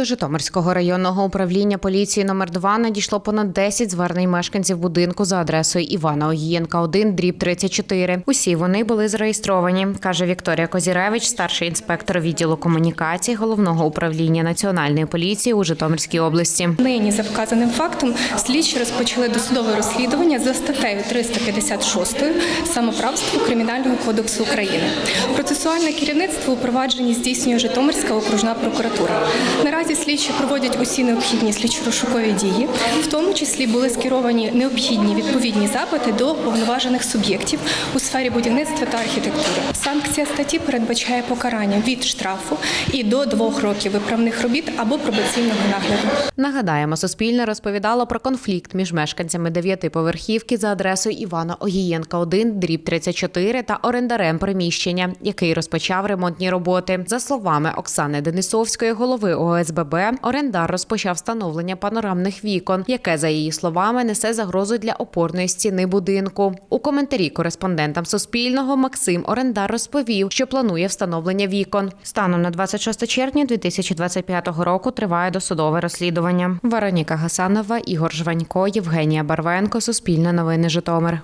До Житомирського районного управління поліції номер 2 надійшло понад 10 звернень мешканців будинку за адресою Івана Огієнка 1, дріб 34. Усі вони були зареєстровані, каже Вікторія Козіревич, старший інспектор відділу комунікацій головного управління національної поліції у Житомирській області. Нині за вказаним фактом слідчі розпочали досудове розслідування за статтею 356 самоправство Кримінального кодексу України. Процесуальне керівництво у провадженні здійснює Житомирська окружна прокуратура. Наразі слідчі проводять усі необхідні слідчо-розшукові дії, в тому числі були скеровані необхідні відповідні запити до повноважених суб'єктів у сфері будівництва та архітектури. Санкція статті передбачає покарання від штрафу і до двох років виправних робіт або пробаційного нагляду. Нагадаємо, Суспільне розповідало про конфлікт між мешканцями дев'ятиповерхівки за адресою Івана Огієнка 1, дріб 34 та орендарем приміщення, який розпочав ремонтні роботи. За словами Оксани Денисовської, голови ОСББ, орендар розпочав встановлення панорамних вікон, яке, за її словами, несе загрозу для опорної стіни будинку. У коментарі кореспондентам Суспільного Максим Орендар розповів, що планує встановлення вікон. Станом на 26 червня 2025 року триває досудове розслідування. Вероніка Гасанова, Ігор Жванько, Євгенія Барвенко, Суспільне новини Житомир.